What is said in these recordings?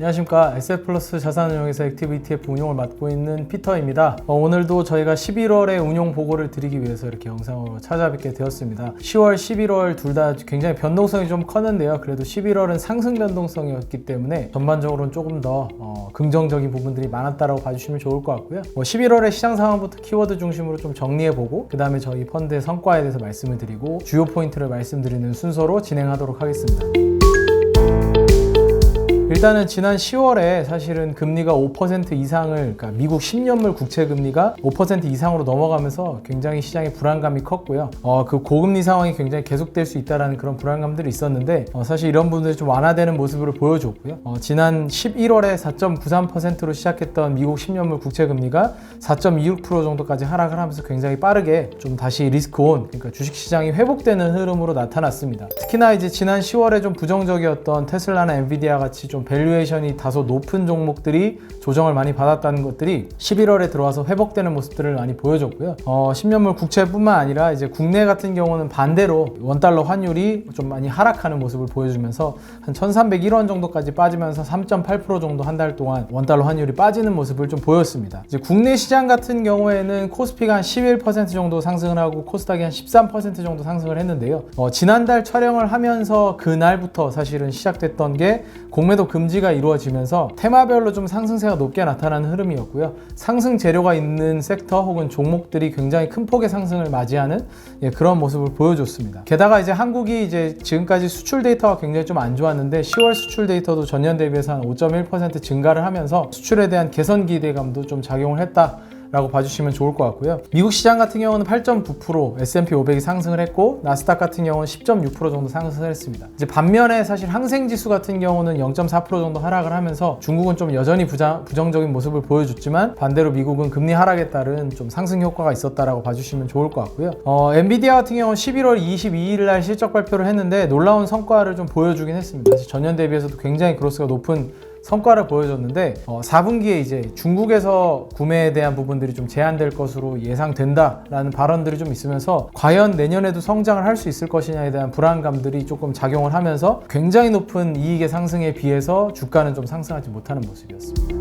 안녕하십니까 SF플러스 자산운용에서 액티브 ETF 운용을 맡고 있는 피터입니다. 어, 오늘도 저희가 11월의 운용 보고를 드리기 위해서 이렇게 영상으로 찾아뵙게 되었습니다. 10월, 11월 둘 다 굉장히 변동성이 좀 컸는데요. 그래도 11월은 상승 변동성이었기 때문에 전반적으로는 조금 더 어, 긍정적인 부분들이 많았다라고 봐주시면 좋을 것 같고요. 뭐 11월의 시장 상황부터 키워드 중심으로 좀 정리해보고 그 다음에 저희 펀드의 성과에 대해서 말씀을 드리고 주요 포인트를 말씀드리는 순서로 진행하도록 하겠습니다. 일단은 지난 10월에 사실은 금리가 5% 이상을 그러니까 미국 10년물 국채 금리가 5% 이상으로 넘어가면서 굉장히 시장의 불안감이 컸고요. 어, 그 고금리 상황이 굉장히 계속될 수 있다라는 그런 불안감들이 있었는데 어, 사실 이런 부분들이 좀 완화되는 모습으로 보여줬고요. 어, 지난 11월에 4.93%로 시작했던 미국 10년물 국채 금리가 4.26% 정도까지 하락을 하면서 굉장히 빠르게 좀 다시 리스크 온 그러니까 주식 시장이 회복되는 흐름으로 나타났습니다. 특히나 이제 지난 10월에 좀 부정적이었던 테슬라나 엔비디아 같이 좀 밸류에이션이 다소 높은 종목들이 조정을 많이 받았다는 것들이 11월에 들어와서 회복되는 모습들을 많이 보여줬고요. 어, 10년물 국채뿐만 아니라 이제 국내 같은 경우는 반대로 원달러 환율이 좀 많이 하락하는 모습을 보여주면서 한 1,301원 정도까지 빠지면서 3.8% 정도 한 달 동안 원달러 환율이 빠지는 모습을 좀 보였습니다. 이제 국내 시장 같은 경우에는 코스피가 한 11% 정도 상승을 하고 코스닥이 한 13% 정도 상승을 했는데요. 어, 지난달 촬영을 하면서 그날부터 사실은 시작됐던 게 공매도 금 지가 이루어지면서 테마별로 좀 상승세가 높게 나타나는 흐름이었고요. 상승 재료가 있는 섹터 혹은 종목들이 굉장히 큰 폭의 상승을 맞이하는 예, 그런 모습을 보여줬습니다. 게다가 이제 한국이 이제 지금까지 수출 데이터가 굉장히 좀 안 좋았는데 10월 수출 데이터도 전년 대비해서 한 5.1% 증가를 하면서 수출에 대한 개선 기대감도 좀 작용을 했다. 라고 봐주시면 좋을 것 같고요. 미국 시장 같은 경우는 8.9%, S&P 500이 상승을 했고 나스닥 같은 경우는 10.6% 정도 상승을 했습니다. 이제 반면에 사실 항생 지수 같은 경우는 0.4% 정도 하락을 하면서 중국은 좀 여전히 부자, 부정적인 모습을 보여줬지만 반대로 미국은 금리 하락에 따른 좀 상승 효과가 있었다라고 봐주시면 좋을 것 같고요. 어, 엔비디아 같은 경우는 11월 22일 날 실적 발표를 했는데 놀라운 성과를 좀 보여주긴 했습니다. 사실 전년 대비해서도 굉장히 그로스가 높은 성과를 보여줬는데 어, 4분기에 이제 중국에서 구매에 대한 부분들이 좀 제한될 것으로 예상된다라는 발언들이 좀 있으면서 과연 내년에도 성장을 할 수 있을 것이냐에 대한 불안감들이 조금 작용을 하면서 굉장히 높은 이익의 상승에 비해서 주가는 좀 상승하지 못하는 모습이었습니다.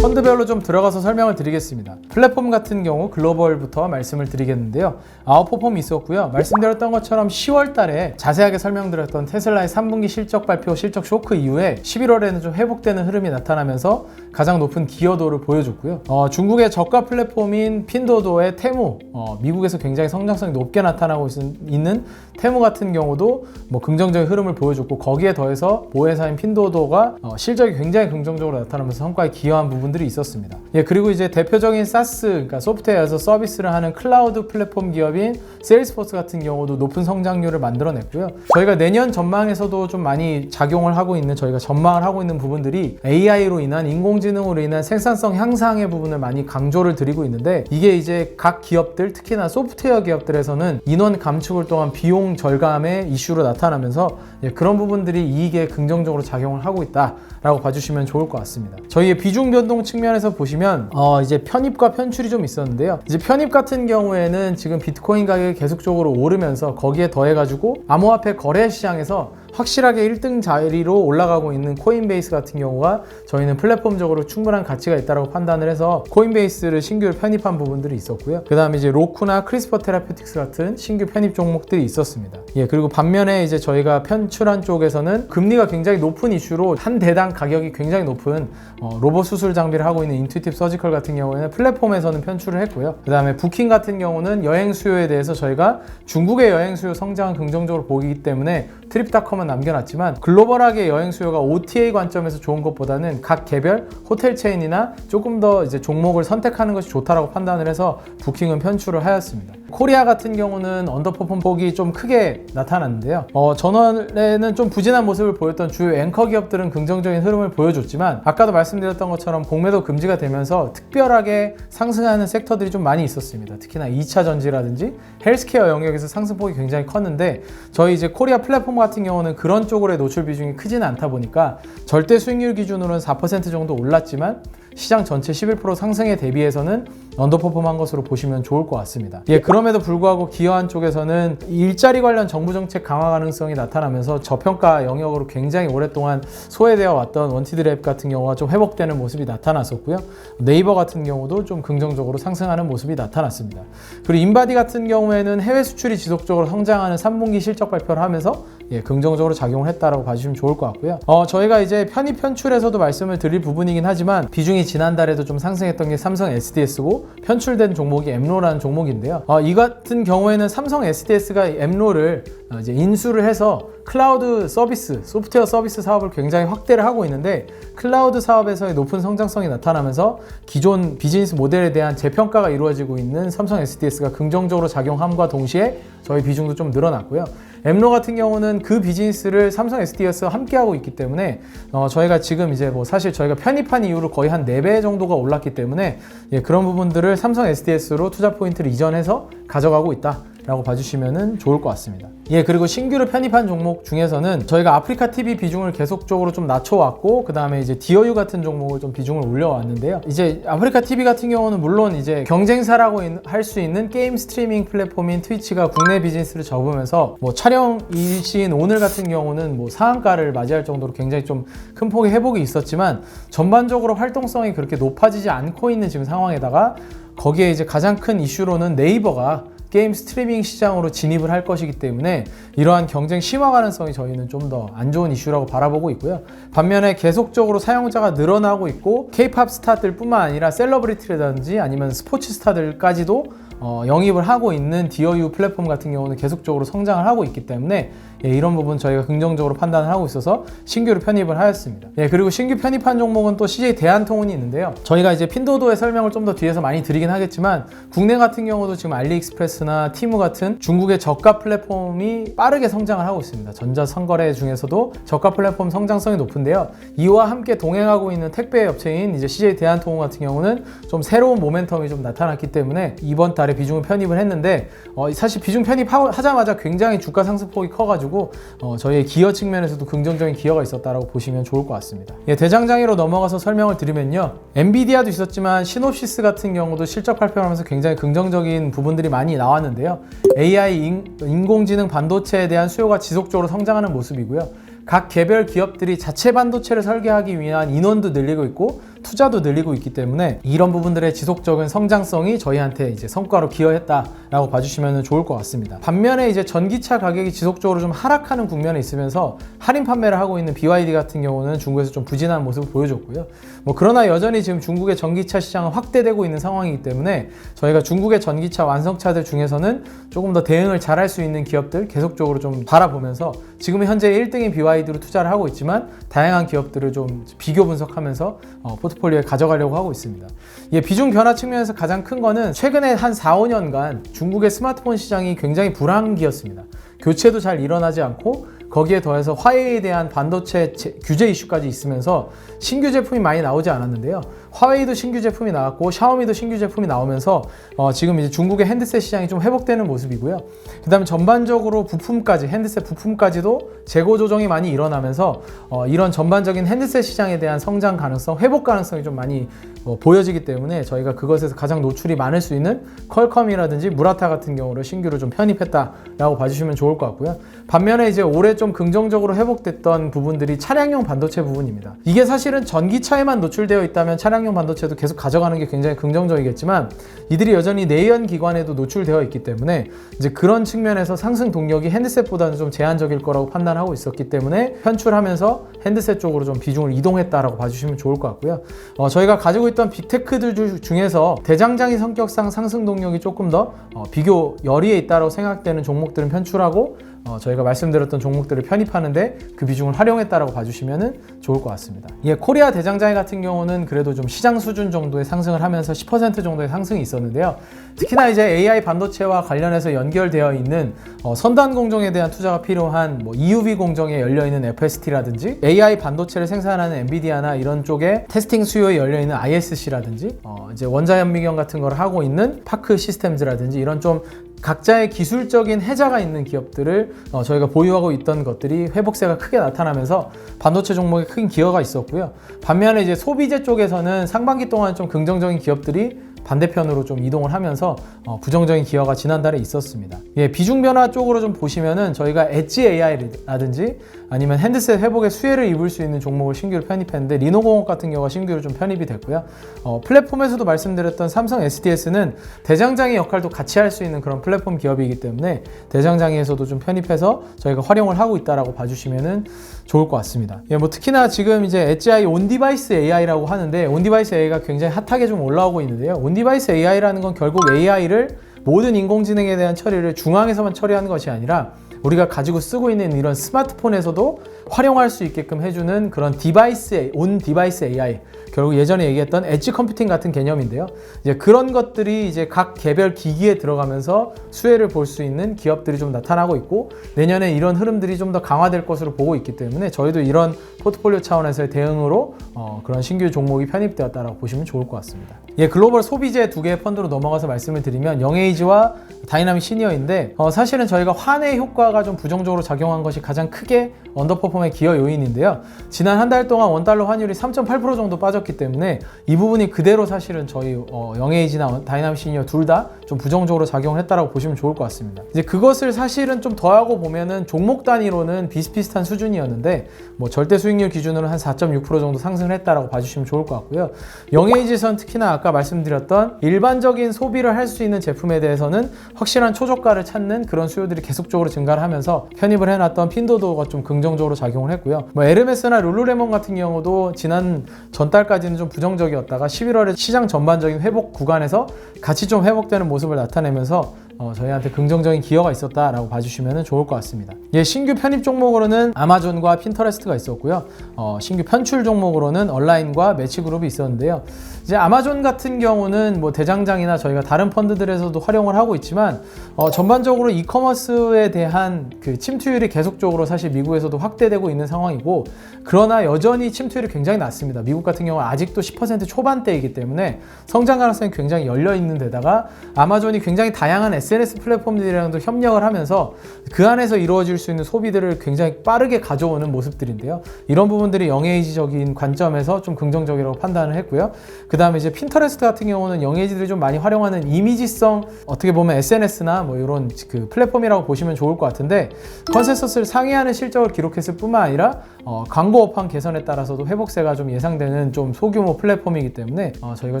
펀드별로 좀 들어가서 설명을 드리겠습니다. 플랫폼 같은 경우 글로벌부터 말씀을 드리겠는데요. 아웃퍼폼이 있었고요. 말씀드렸던 것처럼 10월 달에 자세하게 설명드렸던 테슬라의 3분기 실적 발표, 실적 쇼크 이후에 11월에는 좀 회복되는 흐름이 나타나면서 가장 높은 기여도를 보여줬고요. 어, 중국의 저가 플랫폼인 핀도도의 테무, 어, 미국에서 굉장히 성장성이 높게 나타나고 있, 는 테무 같은 경우도 뭐 긍정적인 흐름을 보여줬고 거기에 더해서 보혜사인 핀도도가 어, 실적이 굉장히 긍정적으로 나타나면서 성과에 기여한 부분들이 있었습니다. 예, 그리고 이제 대표적인 사스, 그러니까 소프트웨어에서 서비스를 하는 클라우드 플랫폼 기업인 세일스포스 같은 경우도 높은 성장률을 만들어냈고요. 저희가 내년 전망에서도 좀 많이 작용을 하고 있는 저희가 전망을 하고 있는 부분들이 AI로 인한 인공지능으로 인한 생산성 향상의 부분을 많이 강조를 드리고 있는데 이게 이제 각 기업들 특히나 소프트웨어 기업들에서는 인원 감축을 통한 비용 절감의 이슈로 나타나면서 예, 그런 부분들이 이익에 긍정적으로 작용을 하고 있다 라고 봐주시면 좋을 것 같습니다. 저희의 비중 변동 측면에서 보시면 어 이제 편입과 편출이 좀 있었는데요. 이제 편입 같은 경우에는 지금 비트코인 가격이 계속적으로 오르면서 거기에 더해가지고 암호화폐 거래 시장에서 확실하게 1등 자리로 올라가고 있는 코인베이스 같은 경우가 저희는 플랫폼적으로 충분한 가치가 있다고 판단을 해서 코인베이스를 신규 편입한 부분들이 있었고요. 그 다음에 이제 로쿠나 크리스퍼 테라피틱스 같은 신규 편입 종목들이 있었습니다. 예, 그리고 반면에 이제 저희가 편출한 쪽에서는 금리가 굉장히 높은 이슈로 한 대당 가격이 굉장히 높은 어, 로봇 수술 장비를 하고 있는 인투이티브 서지컬 같은 경우에는 플랫폼에서는 편출을 했고요. 그 다음에 부킹 같은 경우는 여행 수요에 대해서 저희가 중국의 여행 수요 성장을 긍정적으로 보기 때문에 트립닷컴은 남겨놨지만 글로벌하게 여행 수요가 OTA 관점에서 좋은 것보다는 각 개별 호텔 체인이나 조금 더 이제 종목을 선택하는 것이 좋다라고 판단을 해서 부킹은 편출을 하였습니다. 코리아 같은 경우는 언더퍼폼 폭이 좀 크게 나타났는데요. 어, 전월에는 좀 부진한 모습을 보였던 주요 앵커 기업들은 긍정적인 흐름을 보여줬지만 아까도 말씀드렸던 것처럼 공매도 금지가 되면서 특별하게 상승하는 섹터들이 좀 많이 있었습니다. 특히나 2차 전지라든지 헬스케어 영역에서 상승폭이 굉장히 컸는데 저희 이제 코리아 플랫폼 같은 경우는 그런 쪽으로의 노출 비중이 크지는 않다 보니까 절대 수익률 기준으로는 4% 정도 올랐지만 시장 전체 11% 상승에 대비해서는 언더퍼폼한 것으로 보시면 좋을 것 같습니다. 예, 그럼에도 불구하고 기여한 쪽에서는 일자리 관련 정부 정책 강화 가능성이 나타나면서 저평가 영역으로 굉장히 오랫동안 소외되어 왔던 원티드 랩 같은 경우가 좀 회복되는 모습이 나타났었고요. 네이버 같은 경우도 좀 긍정적으로 상승하는 모습이 나타났습니다. 그리고 인바디 같은 경우에는 해외 수출이 지속적으로 성장하는 3분기 실적 발표를 하면서 예, 긍정적으로 작용을 했다라고 봐주시면 좋을 것 같고요. 어, 저희가 이제 편입 편출에서도 말씀을 드릴 부분이긴 하지만 비중이 지난달에도 좀 상승했던 게 삼성 SDS고 편출된 종목이 엠로라는 종목인데요. 어, 이 같은 경우에는 삼성 SDS가 엠로를 어, 이제 인수를 해서 클라우드 서비스, 소프트웨어 서비스 사업을 굉장히 확대를 하고 있는데 클라우드 사업에서의 높은 성장성이 나타나면서 기존 비즈니스 모델에 대한 재평가가 이루어지고 있는 삼성 SDS가 긍정적으로 작용함과 동시에 저희 비중도 좀 늘어났고요. 엠로 같은 경우는 그 비즈니스를 삼성 SDS와 함께 하고 있기 때문에 어, 저희가 지금 이제 뭐 사실 저희가 편입한 이후로 거의 한 4배 정도가 올랐기 때문에 예, 그런 부분들을 삼성 SDS로 투자 포인트를 이전해서 가져가고 있다. 라고 봐주시면 좋을 것 같습니다. 예, 그리고 신규로 편입한 종목 중에서는 저희가 아프리카 TV 비중을 계속적으로 좀 낮춰왔고, 그 다음에 이제 디어유 같은 종목을 좀 비중을 올려왔는데요. 이제 아프리카 TV 같은 경우는 물론 이제 경쟁사라고 할 수 있는 게임 스트리밍 플랫폼인 트위치가 국내 비즈니스를 접으면서 뭐 촬영 일시인 오늘 같은 경우는 뭐 상한가를 맞이할 정도로 굉장히 좀 큰 폭의 회복이 있었지만 전반적으로 활동성이 그렇게 높아지지 않고 있는 지금 상황에다가 거기에 이제 가장 큰 이슈로는 네이버가 게임 스트리밍 시장으로 진입을 할 것이기 때문에 이러한 경쟁 심화 가능성이 저희는 좀 더 안 좋은 이슈라고 바라보고 있고요. 반면에 계속적으로 사용자가 늘어나고 있고 케이팝 스타들뿐만 아니라 셀러브리티라든지 아니면 스포츠 스타들까지도 어, 영입을 하고 있는 디어유 플랫폼 같은 경우는 계속적으로 성장을 하고 있기 때문에 예, 이런 부분 저희가 긍정적으로 판단을 하고 있어서 신규로 편입을 하였습니다. 예, 그리고 신규 편입한 종목은 또 CJ 대한통운이 있는데요. 저희가 이제 핀도도의 설명을 좀 더 뒤에서 많이 드리긴 하겠지만 국내 같은 경우도 지금 알리익스프레스나 티무 같은 중국의 저가 플랫폼이 빠르게 성장을 하고 있습니다. 전자상거래 중에서도 저가 플랫폼 성장성이 높은데요. 이와 함께 동행하고 있는 택배 업체인 이제 CJ 대한통운 같은 경우는 좀 새로운 모멘텀이 좀 나타났기 때문에 이번 달에 비중을 편입을 했는데 어, 사실 비중 편입하자마자 굉장히 주가 상승폭이 커가지고 어, 저희의 기여 측면에서도 긍정적인 기여가 있었다라고 보시면 좋을 것 같습니다. 예, 대장장이로 넘어가서 설명을 드리면요. 엔비디아도 있었지만 시놉시스 같은 경우도 실적 발표를 하면서 굉장히 긍정적인 부분들이 많이 나왔는데요. AI 인, 인공지능 반도체에 대한 수요가 지속적으로 성장하는 모습이고요. 각 개별 기업들이 자체 반도체를 설계하기 위한 인원도 늘리고 있고 투자도 늘리고 있기 때문에 이런 부분들의 지속적인 성장성이 저희한테 이제 성과로 기여했다라고 봐주시면 좋을 것 같습니다. 반면에 이제 전기차 가격이 지속적으로 좀 하락하는 국면에 있으면서 할인 판매를 하고 있는 BYD 같은 경우는 중국에서 좀 부진한 모습을 보여줬고요. 뭐 그러나 여전히 지금 중국의 전기차 시장은 확대되고 있는 상황이기 때문에 저희가 중국의 전기차 완성차들 중에서는 조금 더 대응을 잘할 수 있는 기업들 계속적으로 좀 바라보면서 지금 현재 1등인 BYD로 투자를 하고 있지만 다양한 기업들을 좀 비교 분석하면서 어, 포트 폴리오에 가져가려고 하고 있습니다. 예, 비중 변화 측면에서 가장 큰 거는 최근에 한 4, 5년간 중국의 스마트폰 시장이 굉장히 불황기였습니다. 교체도 잘 일어나지 않고 거기에 더해서 화웨이에 대한 반도체 규제 이슈까지 있으면서 신규 제품이 많이 나오지 않았는데요. 화웨이도 신규 제품이 나왔고 샤오미도 신규 제품이 나오면서 어, 지금 이제 중국의 핸드셋 시장이 좀 회복되는 모습이고요. 그다음에 전반적으로 부품까지 핸드셋 부품까지도 재고 조정이 많이 일어나면서 어, 이런 전반적인 핸드셋 시장에 대한 성장 가능성, 회복 가능성이 좀 많이 어, 보여지기 때문에 저희가 그것에서 가장 노출이 많을 수 있는 퀄컴이라든지 무라타 같은 경우를 신규로 좀 편입했다라고 봐주시면 좋을 것 같고요. 반면에 이제 올해 좀 긍정적으로 회복됐던 부분들이 차량용 반도체 부분입니다. 이게 사실은 전기차에만 노출되어 있다면 차량 용 반도체도 계속 가져가는 게 굉장히 긍정적이겠지만 이들이 여전히 내연 기관에도 노출되어 있기 때문에 이제 그런 측면에서 상승 동력이 핸드셋보다는 좀 제한적일 거라고 판단하고 있었기 때문에 편출하면서 핸드셋 쪽으로 좀 비중을 이동했다라고 봐주시면 좋을 것 같고요. 어, 저희가 가지고 있던 빅테크들 중에서 대장장이 성격상 상승 동력이 조금 더 어, 비교 열의에 있다고 생각되는 종목들은 편출하고 어, 저희가 말씀드렸던 종목들을 편입하는데 그 비중을 활용했다라고 봐주시면 좋을 것 같습니다. 예, 코리아 대장장이 같은 경우는 그래도 좀 시장 수준 정도의 상승을 하면서 10% 정도의 상승이 있었는데요. 특히나 이제 AI 반도체와 관련해서 연결되어 있는 어, 선단 공정에 대한 투자가 필요한 뭐 EUV 공정에 열려 있는 FST라든지 AI 반도체를 생산하는 엔비디아나 이런 쪽에 테스팅 수요에 열려 있는 ISC라든지 어, 이제 원자 현미경 같은 걸 하고 있는 파크 시스템즈라든지 이런 좀 각자의 기술적인 해자가 있는 기업들을 어, 저희가 보유하고 있던 것들이 회복세가 크게 나타나면서 반도체 종목에 큰 기여가 있었고요. 반면에 이제 소비재 쪽에서는 상반기 동안 좀 긍정적인 기업들이 반대편으로 좀 이동을 하면서 어, 부정적인 기여가 지난달에 있었습니다. 예, 비중 변화 쪽으로 좀 보시면은 저희가 엣지 AI라든지 아니면 핸드셋 회복에 수혜를 입을 수 있는 종목을 신규로 편입했는데 리노공업 같은 경우가 신규로 좀 편입이 됐고요. 어, 플랫폼에서도 말씀드렸던 삼성 SDS는 대장장이 역할도 같이 할 수 있는 그런 플랫폼 기업이기 때문에 대장장이에서도 좀 편입해서 저희가 활용을 하고 있다라고 봐주시면은 좋을 것 같습니다. 예, 뭐 특히나 지금 이제 엣지 온디바이스 AI라고 하는데 온 디바이스 AI가 굉장히 핫하게 좀 올라오고 있는데요. 온 디바이스 AI라는 건 결국 AI를 모든 인공지능에 대한 처리를 중앙에서만 처리하는 것이 아니라 우리가 가지고 쓰고 있는 이런 스마트폰에서도 활용할 수 있게끔 해주는 그런 디바이스, 온 디바이스 AI. 결국 예전에 얘기했던 엣지 컴퓨팅 같은 개념인데요. 이제 그런 것들이 이제 각 개별 기기에 들어가면서 수혜를 볼 수 있는 기업들이 좀 나타나고 있고 내년에 이런 흐름들이 좀 더 강화될 것으로 보고 있기 때문에 저희도 이런 포트폴리오 차원에서의 대응으로 어, 그런 신규 종목이 편입되었다라고 보시면 좋을 것 같습니다. 예, 글로벌 소비재 두 개의 펀드로 넘어가서 말씀을 드리면 영에이지와 다이나믹 시니어인데 어, 사실은 저희가 환의 효과가 좀 부정적으로 작용한 것이 가장 크게 언더퍼폼의 기여 요인인데요. 지난 한 달 동안 원달러 환율이 3.8% 정도 빠졌기 때문에 이 부분이 그대로 사실은 저희 어, 영에이지나 다이나믹 시니어 둘 다 좀 부정적으로 작용을 했다라고 보시면 좋을 것 같습니다. 이제 그것을 사실은 좀 더하고 보면은 종목 단위로는 비슷비슷한 수준이었는데 뭐 절대 수익률 기준으로 한 4.6% 정도 상승을 했다라고 봐주시면 좋을 것 같고요. 영에이지선 특히나 아까 말씀드렸던 일반적인 소비를 할 수 있는 제품에 대해서는 확실한 초저가를 찾는 그런 수요들이 계속적으로 증가를 하면서 편입을 해놨던 핀도도가 좀 긍정적으로 작용을 했고요. 뭐 에르메스나 룰루레몬 같은 경우도 지난 전달까지 는 좀 부정적이었다가 11월에 시장 전반적인 회복 구간에서 같이 좀 회복되는 모습을 나타내면서 어, 저희한테 긍정적인 기여가 있었다라고 봐주시면 좋을 것 같습니다. 예, 신규 편입 종목으로는 아마존과 핀터레스트가 있었고요. 어, 신규 편출 종목으로는 온라인과 매치그룹이 있었는데요. 이제 아마존 같은 경우는 뭐 대장장이나 저희가 다른 펀드들에서도 활용을 하고 있지만 어, 전반적으로 이커머스에 대한 그 침투율이 계속적으로 사실 미국에서도 확대되고 있는 상황이고 그러나 여전히 침투율이 굉장히 낮습니다. 미국 같은 경우는 아직도 10% 초반대이기 때문에 성장 가능성이 굉장히 열려 있는 데다가 아마존이 굉장히 다양한 SNS 플랫폼들이랑도 협력을 하면서 그 안에서 이루어질 수 있는 소비들을 굉장히 빠르게 가져오는 모습들인데요. 이런 부분들이 영에이지적인 관점에서 좀 긍정적이라고 판단을 했고요. 그 다음에 이제 핀터레스트 같은 경우는 영에이지들이 좀 많이 활용하는 이미지성 어떻게 보면 SNS나 뭐 이런 그 플랫폼이라고 보시면 좋을 것 같은데 컨센서스를 상회하는 실적을 기록했을 뿐만 아니라 어, 광고 업황 개선에 따라서도 회복세가 좀 예상되는 좀 소규모 플랫폼이기 때문에 어, 저희가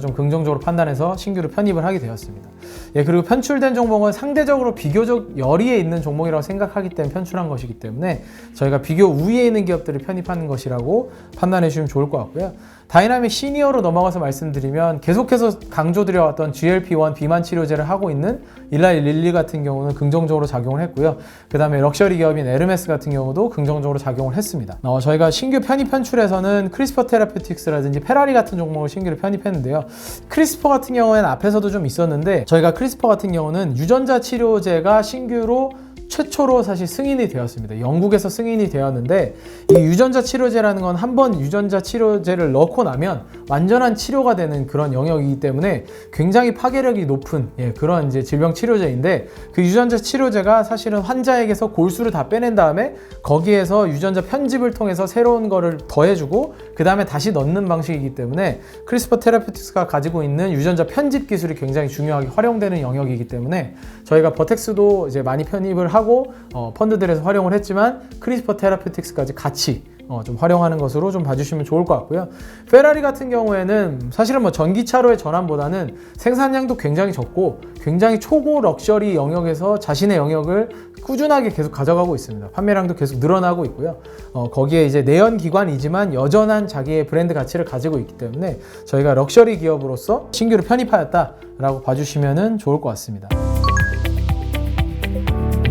좀 긍정적으로 판단해서 신규로 편입을 하게 되었습니다. 예, 그리고 편출된 종목은 상대적으로 비교적 열의에 있는 종목이라고 생각하기 때문에 편출한 것이기 때문에 저희가 비교 우위에 있는 기업들을 편입하는 것이라고 판단해 주시면 좋을 것 같고요. 다이나믹 시니어로 넘어가서 말씀드리면 계속해서 강조드려왔던 GLP-1 비만 치료제를 하고 있는 일라이 릴리 같은 경우는 긍정적으로 작용을 했고요. 그 다음에 럭셔리 기업인 에르메스 같은 경우도 긍정적으로 작용을 했습니다. 어, 저희가 신규 편입 편출에서는 크리스퍼 테라피틱스라든지 페라리 같은 종목을 신규로 편입했는데요. 크리스퍼 같은 경우에는 앞에서도 좀 있었는데 저희가 크리스퍼 같은 경우는 유전자 치료제가 신규로 최초로 사실 승인이 되었습니다. 영국에서 승인이 되었는데 이 유전자 치료제라는 건 한 번 유전자 치료제를 넣고 나면 완전한 치료가 되는 그런 영역이기 때문에 굉장히 파괴력이 높은 예, 그런 이제 질병 치료제인데 그 유전자 치료제가 사실은 환자에게서 골수를 다 빼낸 다음에 거기에서 유전자 편집을 통해서 새로운 거를 더해주고 그 다음에 다시 넣는 방식이기 때문에 크리스퍼 테라피틱스가 가지고 있는 유전자 편집 기술이 굉장히 중요하게 활용되는 영역이기 때문에 저희가 버텍스도 이제 많이 편입을 하고 어, 펀드들에서 활용을 했지만 크리스퍼 테라피틱스까지 같이 어, 좀 활용하는 것으로 좀 봐주시면 좋을 것 같고요. 페라리 같은 경우에는 사실은 뭐 전기차로의 전환보다는 생산량도 굉장히 적고 굉장히 초고 럭셔리 영역에서 자신의 영역을 꾸준하게 계속 가져가고 있습니다. 판매량도 계속 늘어나고 있고요. 어, 거기에 이제 내연 기관이지만 여전한 자기의 브랜드 가치를 가지고 있기 때문에 저희가 럭셔리 기업으로서 신규로 편입하였다라고 봐주시면 좋을 것 같습니다.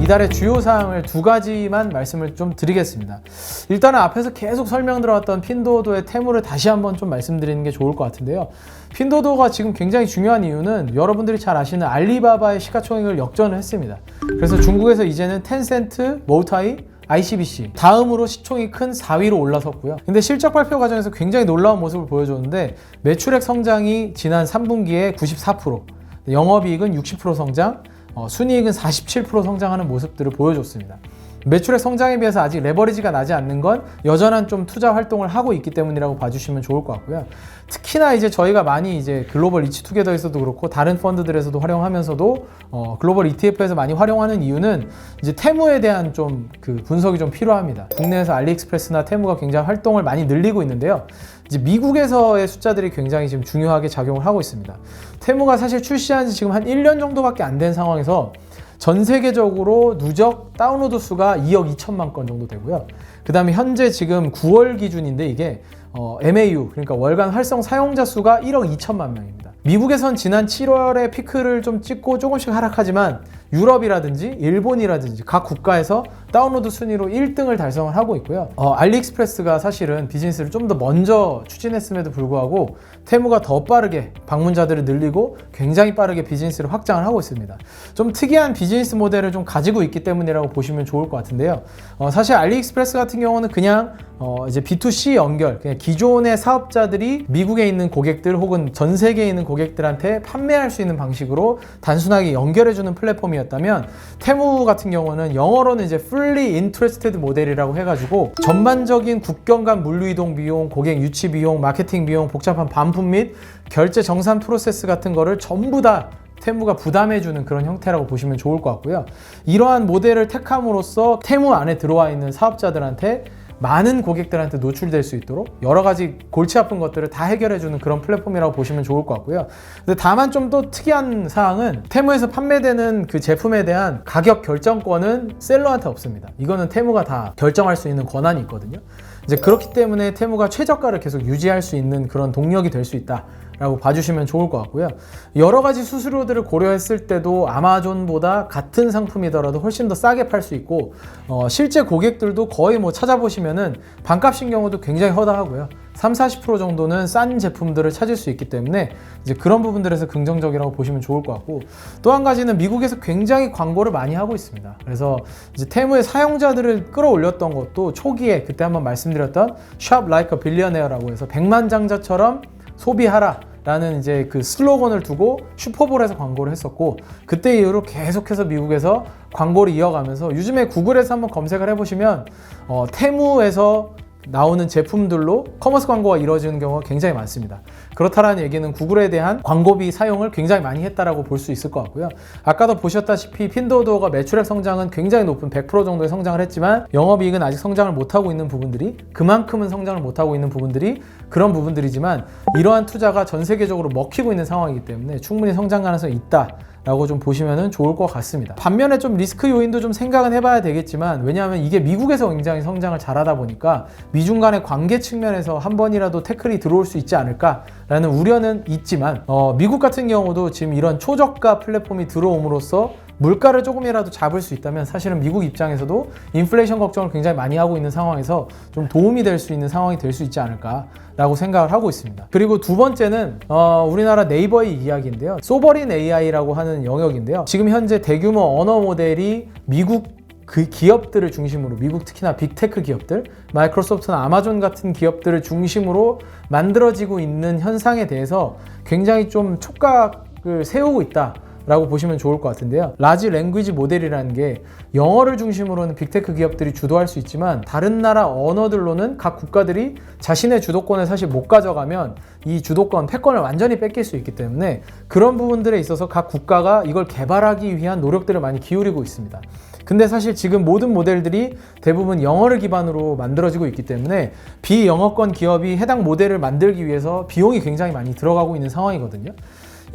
이달의 주요 사항을 두 가지만 말씀을 좀 드리겠습니다. 일단은 앞에서 계속 설명 들어왔던 핀도도의 태물을 다시 한번 좀 말씀드리는 게 좋을 것 같은데요. 핀도도가 지금 굉장히 중요한 이유는 여러분들이 잘 아시는 알리바바의 시가총액을 역전을 했습니다. 그래서 중국에서 이제는 텐센트, 모타이, ICBC 다음으로 시총이 큰 4위로 올라섰고요. 근데 실적 발표 과정에서 굉장히 놀라운 모습을 보여줬는데 매출액 성장이 지난 3분기에 94%, 영업이익은 60% 성장, 어, 순이익은 47% 성장하는 모습들을 보여줬습니다. 매출의 성장에 비해서 아직 레버리지가 나지 않는 건 여전한 좀 투자 활동을 하고 있기 때문이라고 봐주시면 좋을 것 같고요. 특히나 이제 저희가 많이 이제 글로벌 이치 투게더에서도 그렇고 다른 펀드들에서도 활용하면서도 어, 글로벌 ETF에서 많이 활용하는 이유는 이제 테무에 대한 좀 그 분석이 좀 필요합니다. 국내에서 알리익스프레스나 테무가 굉장히 활동을 많이 늘리고 있는데요. 이제 미국에서의 숫자들이 굉장히 지금 중요하게 작용을 하고 있습니다. 테무가 사실 출시한 지 지금 한 1년 정도밖에 안 된 상황에서 전 세계적으로 누적 다운로드 수가 2억 2천만 건 정도 되고요. 그 다음에 현재 지금 9월 기준인데 이게 어, MAU 그러니까 월간 활성 사용자 수가 1억 2천만 명입니다. 미국에선 지난 7월에 피크를 좀 찍고 조금씩 하락하지만 유럽이라든지 일본이라든지 각 국가에서 다운로드 순위로 1등을 달성을 하고 있고요. 어, 알리익스프레스가 사실은 비즈니스를 좀 더 먼저 추진했음에도 불구하고 테무가 더 빠르게 방문자들을 늘리고 굉장히 빠르게 비즈니스를 확장을 하고 있습니다. 좀 특이한 비즈니스 모델을 좀 가지고 있기 때문이라고 보시면 좋을 것 같은데요. 어, 사실 알리익스프레스 같은 경우는 그냥 어, 이제 B2C 연결, 그냥 기존의 사업자들이 미국에 있는 고객들 혹은 전 세계에 있는 고객들한테 판매할 수 있는 방식으로 단순하게 연결해주는 플랫폼이었 다면 테무 같은 경우는 영어로는 이제 Fully Interested 모델이라고 해가지고 전반적인 국경 간 물류 이동 비용, 고객 유치 비용, 마케팅 비용, 복잡한 반품 및 결제 정산 프로세스 같은 거를 전부 다 테무가 부담해주는 그런 형태라고 보시면 좋을 것 같고요. 이러한 모델을 택함으로써 테무 안에 들어와 있는 사업자들한테 많은 고객들한테 노출될 수 있도록 여러 가지 골치 아픈 것들을 다 해결해주는 그런 플랫폼이라고 보시면 좋을 것 같고요. 근데 다만 좀또 특이한 사항은 테무에서 판매되는 그 제품에 대한 가격 결정권은 셀러한테 없습니다. 이거는 테무가 다 결정할 수 있는 권한이 있거든요. 이제 그렇기 때문에 테무가 최저가를 계속 유지할 수 있는 그런 동력이 될 수 있다. 라고 봐주시면 좋을 것 같고요. 여러 가지 수수료들을 고려했을 때도 아마존보다 같은 상품이더라도 훨씬 더 싸게 팔 수 있고 어, 실제 고객들도 거의 뭐 찾아보시면은 반값인 경우도 굉장히 허다하고요. 3, 40% 정도는 싼 제품들을 찾을 수 있기 때문에 이제 그런 부분들에서 긍정적이라고 보시면 좋을 것 같고 또 한 가지는 미국에서 굉장히 광고를 많이 하고 있습니다. 그래서 이제 테무의 사용자들을 끌어올렸던 것도 초기에 그때 한번 말씀드렸던 Like a Billionaire라고 해서 백만장자처럼 소비하라. 라는 이제 그 슬로건을 두고 슈퍼볼에서 광고를 했었고 그때 이후로 계속해서 미국에서 광고를 이어가면서 요즘에 구글에서 한번 검색을 해보시면 어, 테무에서 나오는 제품들로 커머스 광고가 이루어지는 경우가 굉장히 많습니다. 그렇다라는 얘기는 구글에 대한 광고비 사용을 굉장히 많이 했다라고 볼 수 있을 것 같고요. 아까도 보셨다시피 핀도어가 매출액 성장은 굉장히 높은 100% 정도의 성장을 했지만 영업이익은 아직 성장을 못하고 있는 부분들이 그만큼은 성장을 못하고 있는 부분들이 그런 부분들이지만 이러한 투자가 전 세계적으로 먹히고 있는 상황이기 때문에 충분히 성장 가능성이 있다. 라고 좀 보시면 좋을 것 같습니다. 반면에 좀 리스크 요인도 좀 생각은 해봐야 되겠지만 왜냐하면 이게 미국에서 굉장히 성장을 잘하다 보니까 미중 간의 관계 측면에서 한 번이라도 태클이 들어올 수 있지 않을까라는 우려는 있지만 어, 미국 같은 경우도 지금 이런 초저가 플랫폼이 들어옴으로써 물가를 조금이라도 잡을 수 있다면 사실은 미국 입장에서도 인플레이션 걱정을 굉장히 많이 하고 있는 상황에서 좀 도움이 될 수 있는 상황이 될 수 있지 않을까라고 생각을 하고 있습니다. 그리고 두 번째는 어, 우리나라 네이버의 이야기인데요. 소버린 AI라고 하는 영역인데요. 지금 현재 대규모 언어 모델이 미국 그 기업들을 중심으로 미국 특히나 빅테크 기업들, 마이크로소프트나 아마존 같은 기업들을 중심으로 만들어지고 있는 현상에 대해서 굉장히 좀 촉각을 세우고 있다. 라고 보시면 좋을 것 같은데요. 라지 랭귀지 모델이라는 게 영어를 중심으로는 빅테크 기업들이 주도할 수 있지만 다른 나라 언어들로는 각 국가들이 자신의 주도권을 사실 못 가져가면 이 주도권, 패권을 완전히 뺏길 수 있기 때문에 그런 부분들에 있어서 각 국가가 이걸 개발하기 위한 노력들을 많이 기울이고 있습니다. 근데 사실 지금 모든 모델들이 대부분 영어를 기반으로 만들어지고 있기 때문에 비영어권 기업이 해당 모델을 만들기 위해서 비용이 굉장히 많이 들어가고 있는 상황이거든요.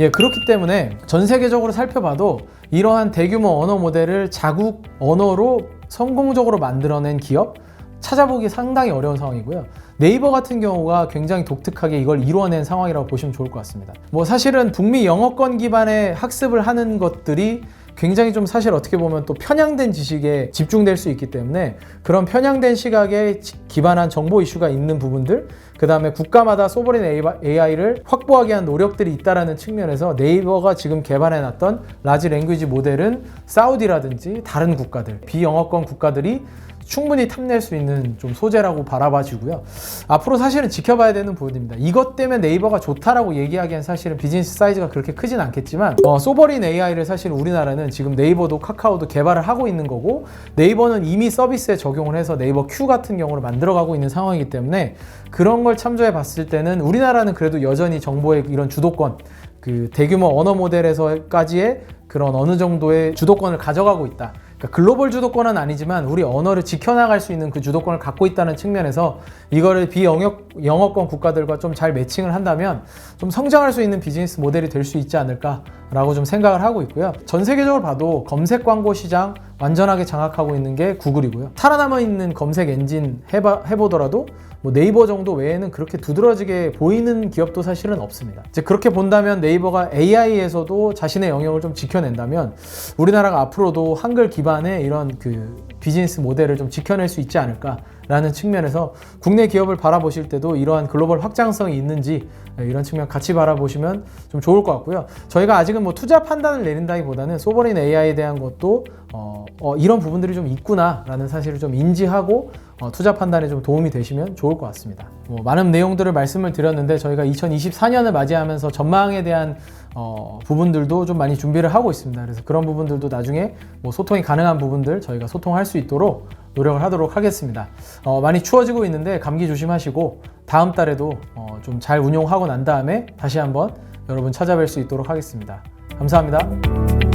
예, 그렇기 때문에 전 세계적으로 살펴봐도 이러한 대규모 언어 모델을 자국 언어로 성공적으로 만들어낸 기업 찾아보기 상당히 어려운 상황이고요. 네이버 같은 경우가 굉장히 독특하게 이걸 이루어낸 상황이라고 보시면 좋을 것 같습니다. 뭐 사실은 북미 영어권 기반의 학습을 하는 것들이 굉장히 좀 사실 어떻게 보면 또 편향된 지식에 집중될 수 있기 때문에 그런 편향된 시각에 기반한 정보 이슈가 있는 부분들 그 다음에 국가마다 소버린 AI를 확보하기 위한 노력들이 있다라는 측면에서 네이버가 지금 개발해놨던 라지 랭귀지 모델은 사우디라든지 다른 국가들 비영어권 국가들이 충분히 탐낼 수 있는 좀 소재라고 바라봐지고요. 앞으로 사실은 지켜봐야 되는 부분입니다. 이것 때문에 네이버가 좋다라고 얘기하기엔 사실은 비즈니스 사이즈가 그렇게 크진 않겠지만 어, 소버린 AI를 사실 우리나라는 지금 네이버도 카카오도 개발을 하고 있는 거고 네이버는 이미 서비스에 적용을 해서 네이버 큐 같은 경우를 만들어가고 있는 상황이기 때문에 그런 걸 참조해 봤을 때는 우리나라는 그래도 여전히 정보의 이런 주도권 그 대규모 언어 모델에서까지의 그런 어느 정도의 주도권을 가져가고 있다. 그러니까 글로벌 주도권은 아니지만 우리 언어를 지켜나갈 수 있는 그 주도권을 갖고 있다는 측면에서 이거를 비영역 영어권 국가들과 좀 잘 매칭을 한다면 좀 성장할 수 있는 비즈니스 모델이 될 수 있지 않을까라고 좀 생각을 하고 있고요. 전 세계적으로 봐도 검색 광고 시장 완전하게 장악하고 있는 게 구글이고요. 살아남아 있는 검색 엔진 해봐, 해보더라도 뭐 네이버 정도 외에는 그렇게 두드러지게 보이는 기업도 사실은 없습니다. 이제 그렇게 본다면 네이버가 AI에서도 자신의 영역을 좀 지켜낸다면 우리나라가 앞으로도 한글 기반의 이런 그 비즈니스 모델을 좀 지켜낼 수 있지 않을까 라는 측면에서 국내 기업을 바라보실 때도 이러한 글로벌 확장성이 있는지 이런 측면 같이 바라보시면 좀 좋을 것 같고요. 저희가 아직은 뭐 투자 판단을 내린다기보다는 소버린 AI에 대한 것도 어, 어, 이런 부분들이 좀 있구나라는 사실을 좀 인지하고 어, 투자 판단에 좀 도움이 되시면 좋을 것 같습니다. 뭐 많은 내용들을 말씀을 드렸는데 저희가 2024년을 맞이하면서 전망에 대한 어, 부분들도 좀 많이 준비를 하고 있습니다. 그래서 그런 부분들도 나중에 뭐 소통이 가능한 부분들 저희가 소통할 수 있도록 노력을 하도록 하겠습니다. 어, 많이 추워지고 있는데 감기 조심하시고 다음 달에도 어, 좀 잘 운용하고 난 다음에 다시 한번 여러분 찾아뵐 수 있도록 하겠습니다. 감사합니다.